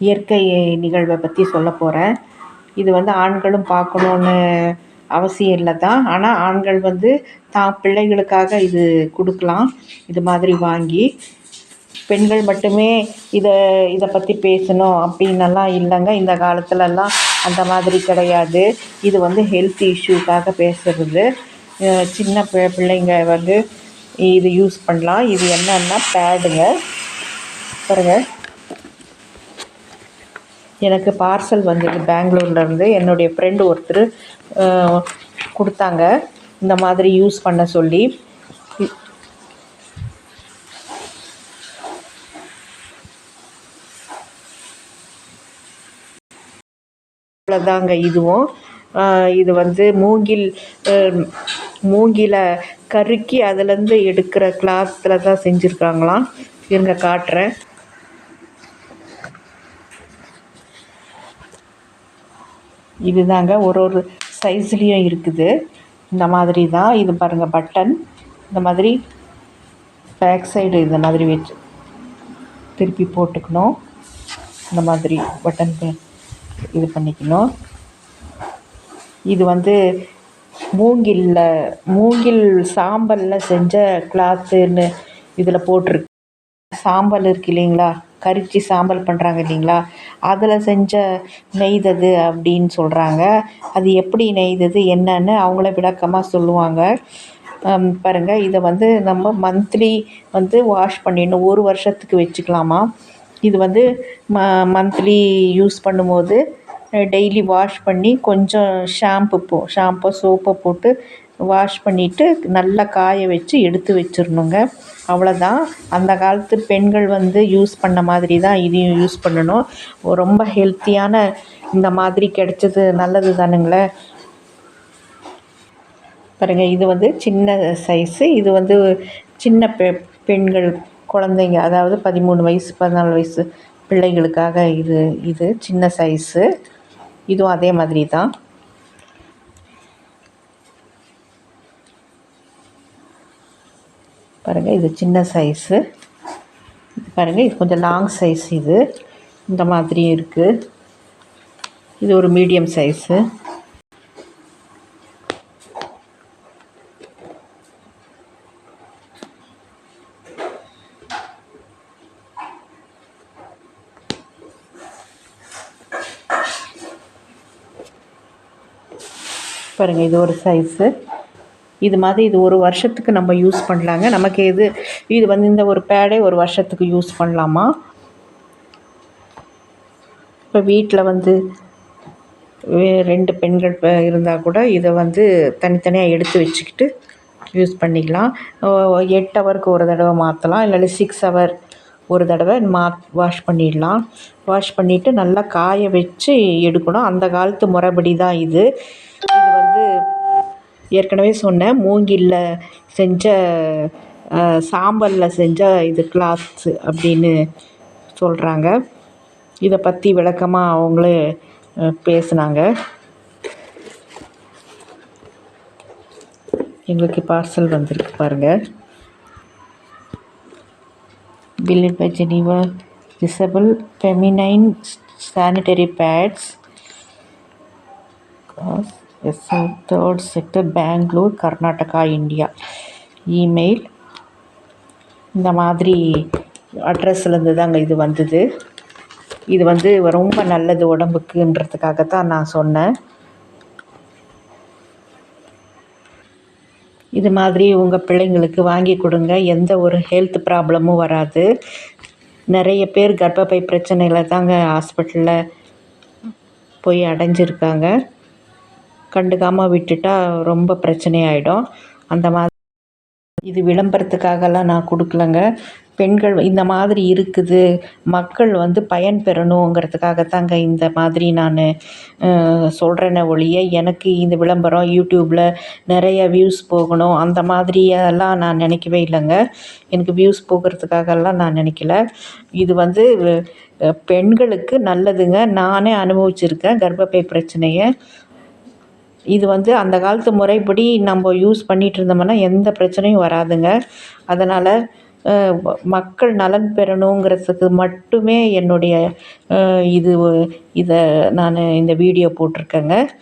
இயற்கை நிகழ்வை பற்றி சொல்ல போகிறேன் இது வந்து ஆண்களும் பார்க்கணுன்னு அவசியம் இல்லை தான். ஆனால் ஆண்கள் வந்து தான் பிள்ளைகளுக்காக இது கொடுக்கலாம். இது மாதிரி வாங்கி பெண்கள் மட்டுமே இதை இதை பற்றி பேசணும் அப்படின்னெல்லாம் இல்லைங்க. இந்த காலத்துலலாம் அந்த மாதிரி கிடையாது. இது வந்து ஹெல்த் இஷ்யூக்காக பேசுகிறது சின்ன பி பிள்ளைங்க வந்து இது யூஸ் பண்ணலாம். இது என்னன்னா பேடுங்க பாருங்கள் எனக்கு பார்சல் வந்தது பெங்களூர்லேருந்து என்னுடைய ஃப்ரெண்டு ஒருத்தர் கொடுத்தாங்க. இந்த மாதிரி யூஸ் பண்ண சொல்லி. அவ்வளோதாங்க இதுவும். இது வந்து மூங்கில் மூங்கில கருக்கி அதுலேருந்து எடுக்கிற கிளாத்தில் தான் செஞ்சுருக்காங்களாம். இருங்க காட்டுறேன். இதுதாங்க ஒரு ஒரு சைஸ்லேயும் இருக்குது. இந்த மாதிரி தான் இது பாருங்கள் பட்டன் இந்த மாதிரி பேக் சைடு இந்த மாதிரி வச்சு திருப்பி போட்டுக்கணும். இந்த மாதிரி பட்டன் இது பண்ணிக்கணும். இது வந்து மூங்கிலில் மூங்கில் சாம்பலில் செஞ்ச கிளாத்துன்னு இதில் போட்டிருக்கு. சாம்பல் இருக்கு இல்லைங்களா? கரிச்சி சாம்பல் பண்ணுறாங்க இல்லைங்களா? அதில் செஞ்ச நெய்தது அப்படின்னு சொல்கிறாங்க அது எப்படி நெய்தது என்னன்னு அவங்களே விளக்கமாக சொல்லுவாங்க. பாருங்கள் பாருங்க இதை வந்து நம்ம மந்த்லி வந்து வாஷ் பண்ணிடணும். ஒரு வருஷத்துக்கு வச்சுக்கலாமா? இது வந்து ம மந்த்லி யூஸ் பண்ணும்போது டெய்லி வாஷ் பண்ணி கொஞ்சம் ஷாம்பு போ ஷாம்போ சோப்பை போட்டு வாஷ் பண்ணிவிட்டு நல்லா காய வச்சு எடுத்து வச்சிடணுங்க. அவ்வளோதான் அந்த காலத்து பெண்கள் வந்து யூஸ் பண்ண மாதிரி தான் இதையும் யூஸ் பண்ணணும். ரொம்ப ஹெல்த்தியான இந்த மாதிரி கிடைச்சது நல்லது தானுங்களே. பாருங்கள் இது வந்து சின்ன சைஸு இது வந்து சின்ன பெ பெண்கள் குழந்தைங்க அதாவது பதிமூணு வயசு பதினாலு வயசு பிள்ளைகளுக்காக இது இது சின்ன சைஸு இதுவும் அதே மாதிரி தான். பாருங்கள் இது சின்ன சைஸு இது பாருங்கள் இது கொஞ்சம் லாங் சைஸ் இது. இந்த மாதிரியும் இருக்குது இது ஒரு மீடியம் சைஸு பாருங்கள் இது ஒரு சைஸு இது மாதிரி இது ஒரு வருஷத்துக்கு நம்ம யூஸ் பண்ணலாங்க. நமக்கு எது இது வந்து இந்த ஒரு பேடே ஒரு வருஷத்துக்கு யூஸ் பண்ணலாமா? இப்போ வீட்டில் வந்து ரெண்டு பெண்கள் இருந்தால் கூட இதை வந்து தனித்தனியாக எடுத்து வச்சுக்கிட்டு யூஸ் பண்ணிக்கலாம். எட்டு ஹவருக்கு ஒரு தடவை மாற்றலாம் இல்லாட்டி சிக்ஸ் ஹவர் ஒரு தடவை மா வாஷ் பண்ணிடலாம். வாஷ் பண்ணிவிட்டு நல்லா காய வச்சு எடுக்கணும். அந்த காலத்து முறைப்படி தான் இது. இது வந்து ஏற்கனவே சொன்னேன் மூங்கில்ல செஞ்ச சாம்பலில் செஞ்ச இது கிளாத்ஸு அப்படின்னு சொல்கிறாங்க இதை பற்றி விளக்கமாக அவங்களே பேசுனாங்க. எங்களுக்கு பார்சல் வந்திருக்கு பாருங்கள் village Geneva disable feminine Feminine pads Pads. S M third set Bangalore Karnataka India email இந்த மாதிரி அட்ரஸ்லேருந்து தாங்க இது வந்தது. இது வந்து ரொம்ப நல்லது உடம்புக்குன்றதுக்காக தான் நான் சொன்னேன். இது மாதிரி உங்கள் பிள்ளைங்களுக்கு வாங்கி கொடுங்க. எந்த ஒரு ஹெல்த் ப்ராப்ளமும் வராது. நிறைய பேர் கர்ப்பப்பை பிரச்சனையில் தாங்க ஹாஸ்பிட்டலில் போய் அடைஞ்சிருக்காங்க. கண்டுக்காமல் விட்டுட்டா ரொம்ப பிரச்சனையாயிடும். அந்த மாதிரி இது விளம்பரத்துக்காகலாம் நான் கொடுக்கலங்க. பெண்கள் இந்த மாதிரி இருக்குது. மக்கள் வந்து பயன்பெறணுங்கிறதுக்காக தாங்க இந்த மாதிரி நான் சொல்கிறேனே ஒழிய எனக்கு இந்த விளம்பரம் யூடியூப்பில் நிறைய வியூஸ் போகணும். அந்த மாதிரியெல்லாம் நான் நினைக்கவே இல்லைங்க. எனக்கு வியூஸ் போகிறதுக்காகலாம் நான் நினைக்கல. இது வந்து பெண்களுக்கு நல்லதுங்க. நானே அனுபவிச்சிருக்கேன் கர்ப்பப்பை பிரச்சனையை. இது வந்து அந்த காலத்து முறைப்படி நம்ம யூஸ் பண்ணிகிட்டு இருந்தோம்னா எந்த பிரச்சனையும் வராதுங்க. அதனால் மக்கள் நலன் பெறணுங்கிறதுக்கு மட்டுமே என்னுடைய இது இதை நான் இந்த வீடியோ போட்டிருக்கேங்க.